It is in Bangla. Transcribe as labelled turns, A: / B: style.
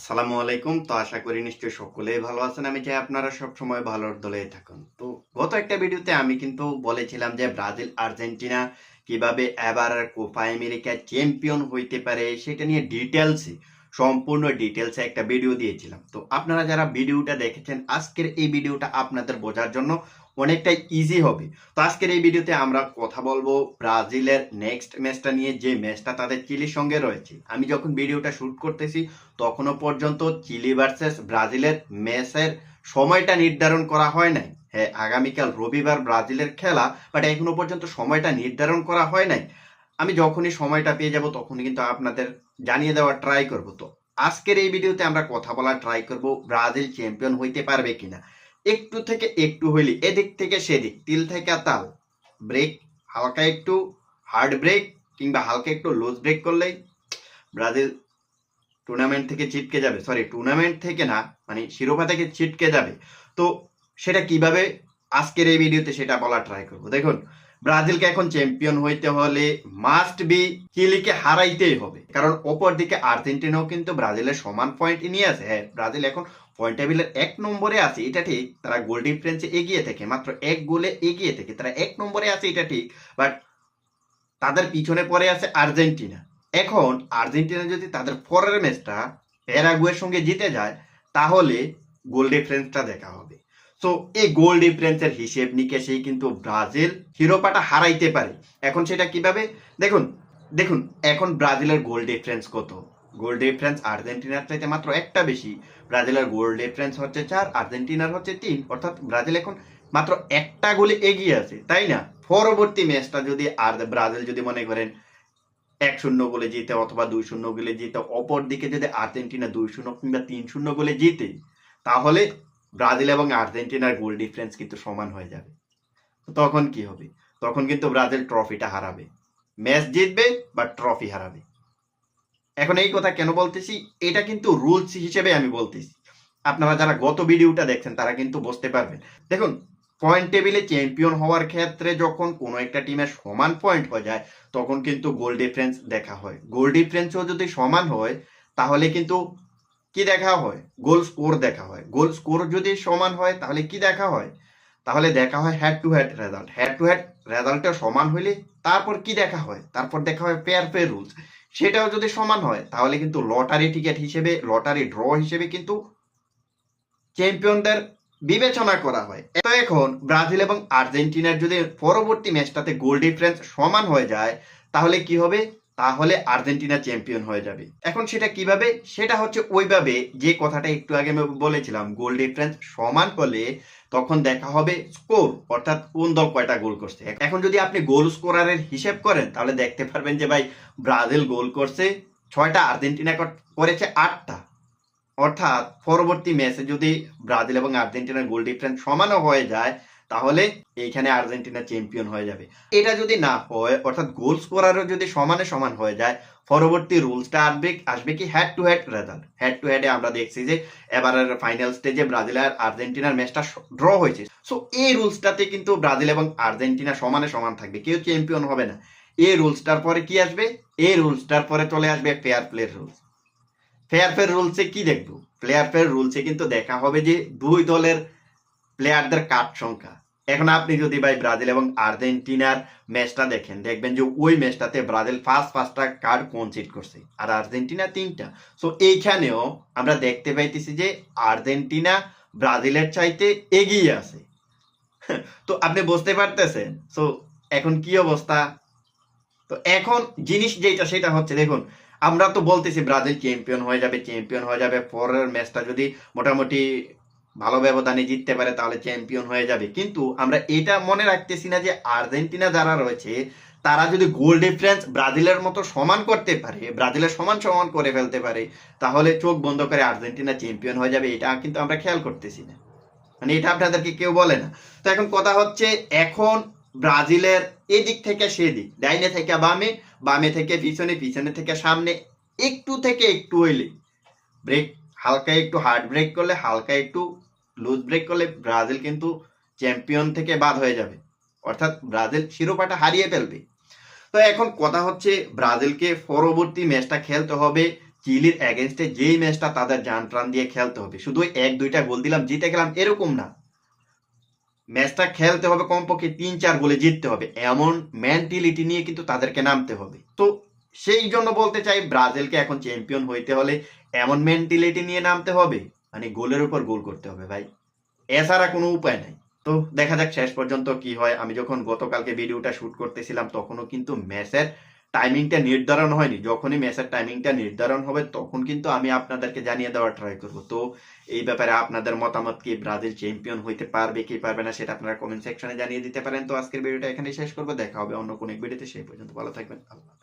A: আসসালামু আলাইকুম। তো আশা করি নিশ্চয়ই সকলেই ভালো আছেন। আমি চাই আপনারা সব সময় ভালোর দলে থাকুন। তো গত একটা ভিডিওতে আমি কিন্তু বলেছিলাম যে ব্রাজিল, আর্জেন্টিনা কীভাবে এবার কোপা আমেরিকা চ্যাম্পিয়ন হইতে পারে সেটা নিয়ে ডিটেলসে সম্পূর্ণ ডিটেলসে একটা ভিডিও দিয়েছিলাম। তো আপনারা যারা ভিডিওটা দেখেছেন, আজকের এই ভিডিওটা আপনাদের বোঝার জন্য অনেকটাই ইজি হবে। তো আজকের এই ভিডিওতে আমরা কথা বলব ব্রাজিলের নেক্সট ম্যাচটা নিয়ে, যে ম্যাচটা তাদের চিলির সঙ্গে রয়েছে। আমি যখন ভিডিওটা শুট করতেছি, তখনও পর্যন্ত চিলি ভার্সেস ব্রাজিলের ম্যাচের সময়টা নির্ধারণ করা হয় নাই। হ্যাঁ আগামীকাল রবিবার ব্রাজিলের খেলা বাট এখনও পর্যন্ত সময়টা নির্ধারণ করা হয় নাই। আমি যখনই সময়টা পেয়ে যাব, তখনই কিন্তু আপনাদের জানিয়ে দেওয়ার ট্রাই করব। তো আজকের এই ভিডিওতে আমরা কথা বলার ট্রাই করব, ব্রাজিল চ্যাম্পিয়ন হইতে পারবে কিনা। একটু থেকে একটু হইলি, এদিক থেকে সেদিক, তিল থেকে তাল। ব্রেক হালকা একটু হার্ড ব্রেক কিংবা হালকা একটু লুজ ব্রেক করলেই ব্রাজিল টুর্নামেন্ট থেকে ছিটকে যাবে। সরি টুর্নামেন্ট থেকে না মানে শিরোপা থেকে ছিটকে যাবে। তো সেটা কীভাবে আজকের এই ভিডিওতে সেটা বলা ট্রাই করব। দেখুন ব্রাজিলকে এখন চ্যাম্পিয়ন হইতে হলে মাস্ট বি চিলিকে হারাইতেই হবে। কারণ অপর দিকে আর্জেন্টিনাও কিন্তু ব্রাজিলের সমান পয়েন্ট নিয়ে আছে। হ্যাঁ ব্রাজিল এখন পয়েন্ট টেবিলের এক নম্বরে আছে, এটা ঠিক। তারা গোল ডিফারেন্সে এগিয়ে থাকে, মাত্র এক গোলে এগিয়ে থেকে, তারা এক নম্বরে আছে, এটা ঠিক। বাট তাদের পিছনে পড়ে আছে আর্জেন্টিনা। এখন আর্জেন্টিনা যদি তাদের পরের ম্যাচটা প্যারাগুয়ের সঙ্গে জিতে যায়, তাহলে গোল ডিফারেন্সটা দেখা হবে। সো এই গোল ডিফারেন্সের হিসেব নিকেশেই কিন্তু ব্রাজিল শিরোপাটা হারাইতে পারে। এখন সেটা কীভাবে? দেখুন দেখুন, এখন ব্রাজিলের গোল ডিফারেন্স কত? গোল ডিফারেন্স আর্জেন্টিনার চাইতে মাত্র একটা বেশি। ব্রাজিলের গোল ডিফারেন্স হচ্ছে চার, আর্জেন্টিনার হচ্ছে তিন। অর্থাৎ ব্রাজিল এখন মাত্র একটা গোলে এগিয়ে আছে, তাই না? পরবর্তী ম্যাচটা যদি আর ব্রাজিল যদি মনে করেন এক শূন্য গোলে জিতে অথবা দুই শূন্য গোলে জিতে অপর দিকে যদি আর্জেন্টিনা দুই শূন্য কিংবা তিন শূন্য গোলে জিতে, তাহলে ব্রাজিল এবং আর্জেন্টিনার গোল ডিফারেন্স কিন্তু সমান হয়ে যাবে। তখন কি হবে? তখন কিন্তু ব্রাজিল ট্রফিটা হারাবে। ম্যাচ জিতবে বা ট্রফি হারাবে। এখন এই কথা কেন বলতেছি? এটা কিন্তু রুলস হিসেবে আমি বলতেছি। আপনারা যারা গত ভিডিওটা দেখছেন, তারা কিন্তু বুঝতে পারবেন। দেখুন পয়েন্ট টেবিলে চ্যাম্পিয়ন হওয়ার ক্ষেত্রে যখন কোনো একটা টিমের সমান পয়েন্ট হয়ে যায়, তখন কিন্তু গোল ডিফারেন্স দেখা হয়। গোল ডিফারেন্সও যদি সমান হয়, তাহলে কিন্তু কি দেখা হয়? গোল স্কোর দেখা হয়। গোল স্কোর যদি সমান হয়, তাহলে কি দেখা হয়? তাহলে দেখা হয় head to head result head to head রেজাল্টটা সমান হইলে তারপর কি দেখা হয়? তারপর দেখা হয় পেয়ার পেয়ার রুলস সেটাও যদি সমান হয়, তাহলে কিন্তু লটারি টিকিট হিসেবে লটারি ড্র হিসেবে কিন্তু চ্যাম্পিয়নদের বিবেচনা করা হয়। তো এখন ব্রাজিল এবং আর্জেন্টিনার যদি পরবর্তী ম্যাচটাতে গোল ডিফারেন্স সমান হয়ে যায়, তাহলে কি হবে? তাহলে আর্জেন্টিনা চ্যাম্পিয়ন হয়ে যাবে। এখন সেটা কীভাবে? সেটা হচ্ছে ওইভাবে যে কথাটা একটু আগে আমি বলেছিলাম, গোল ডিফারেন্স সমান হলে তখন দেখা হবে স্কোর, অর্থাৎ কোন দল কয়টা গোল করছে। এখন যদি আপনি গোল স্কোরারের হিসেব করেন, তাহলে দেখতে পারবেন যে ভাই ব্রাজিল গোল করছে, ছয়টা আর্জেন্টিনা করেছে আটটা। অর্থাৎ পরবর্তী ম্যাচে যদি ব্রাজিল এবং আর্জেন্টিনার গোল ডিফারেন্স সমানও হয়ে যায় তাহলে এইখানে আর্জেন্টিনা চ্যাম্পিয়ন হয়ে যাবে। এটা যদি না হয়, অর্থাৎ গোল স্কোরারও যদি সমানে সমান হয়ে যায়, পরবর্তী রুলসটা আসবে আসবে কি head to head result head to হেডে আমরা দেখছি যে এবারের ফাইনাল স্টেজে ব্রাজিল আর আর্জেন্টিনার ম্যাচটা ড্র হয়েছে। সো এই রুলসটাতে কিন্তু ব্রাজিল এবং আর্জেন্টিনা সমানে সমান থাকবে, কেউ চ্যাম্পিয়ন হবে না। এই রুলসটার পরে কি আসবে? এই রুলসটার পরে চলে আসবে fair play rules fair fair রুলসে কি দেখব? প্লেয়ার ফেয়ার রুলসে কিন্তু দেখা হবে যে দুই দলের প্লেয়ারদের কার্ড সংখ্যা। এখন আপনি যদি ভাই ব্রাজিল এবং আর্জেন্টিনার ম্যাচটা দেখেন, দেখবেন যে ওই ম্যাচটাতে ব্রাজিল ফার্স্ট পাঁচটা কার্ড কনসিড করছে আর আর্জেন্টিনা তিনটা। সো এইখানেও আমরা দেখতে পাইতেছি যে আর্জেন্টিনা ব্রাজিলের চাইতে এগিয়ে আছে। তো আপনি বুঝতে পারতেছেন? সো এখন কি অবস্থা? তো এখন জিনিস যেটা সেটা হচ্ছে দেখুন, আমরা তো বলতেছি ব্রাজিল চ্যাম্পিয়ন হয়ে যাবে চ্যাম্পিয়ন হয়ে যাবে, পরের ম্যাচটা যদি মোটামুটি ভালো ব্যবধানে জিততে পারে, তাহলে চ্যাম্পিয়ন হয়ে যাবে। কিন্তু আমরা এটা মনে রাখতেছি না যে আর্জেন্টিনা যারা রয়েছে, তারা যদি গোল ডিফারেন্স ব্রাজিলের মতো সমান করতে পারে, ব্রাজিলের সমান সমান করে ফেলতে পারে, তাহলে চোখ বন্ধ করে আর্জেন্টিনা চ্যাম্পিয়ন হয়ে যাবে, এটা কিন্তু আমরা খেয়াল করতেছি না। মানে এটা আপনাদেরকে কেউ বলে না। তো এখন কথা হচ্ছে, এখন ব্রাজিলের এদিক থেকে সেদিক, ডাইনে থেকে বামে বামে থেকে পিছনে পিছনে থেকে সামনে, একটু থেকে একটু হইলে ব্রেক হালকা একটু হার্ড ব্রেক করলে, হালকা একটু লুজ ব্রেক করলে ব্রাজিল কিন্তু চ্যাম্পিয়ন থেকে বাদ হয়ে যাবে। অর্থাৎ ব্রাজিল শিরোপাটা হারিয়ে ফেলবে। তো এখন কথা হচ্ছে ব্রাজিলকে পরবর্তী ম্যাচটা খেলতে হবে, চিলির এগেনস্টে যেই ম্যাচটা তাদের জান প্রাণ দিয়ে খেলতে হবে। শুধু এক দুইটা গোল দিলাম, জিতে গেলাম এরকম না। ম্যাচটা খেলতে হবে কমপক্ষে তিন চার গোলে জিততে হবে। এমন মেন্টালিটি নিয়ে কিন্তু তাদেরকে নামতে হবে। তো সেই জন্য বলতে চাই, ব্রাজিলকে এখন চ্যাম্পিয়ন হইতে হলে এমন মেন্টালিটি নিয়ে নামতে হবে মানে গোলের উপর গোল করতে হবে ভাই। এছাড়া কোনো উপায় নাই। তো দেখা যাক শেষ পর্যন্ত কি হয়। আমি যখন গতকালকে ভিডিওটা শুট করতেছিলাম, তখনও কিন্তু ম্যাচের টাইমিংটা নির্ধারণ হয়নি। যখনই ম্যাচের টাইমিংটা নির্ধারণ হবে, তখন কিন্তু আমি আপনাদেরকে জানিয়ে দেওয়ার ট্রাই করব। তো এই ব্যাপারে আপনাদের মতামত কি? ব্রাজিল চ্যাম্পিয়ন হইতে পারবে কি পারবে না, সেটা আপনারা কমেন্ট সেকশনে জানিয়ে দিতে পারেন। তো আজকের ভিডিওটা এখানে শেষ করব। দেখা হবে অন্য কোনো ভিডিওতে সেই পর্যন্ত ভালো থাকবেন। আল্লাহ।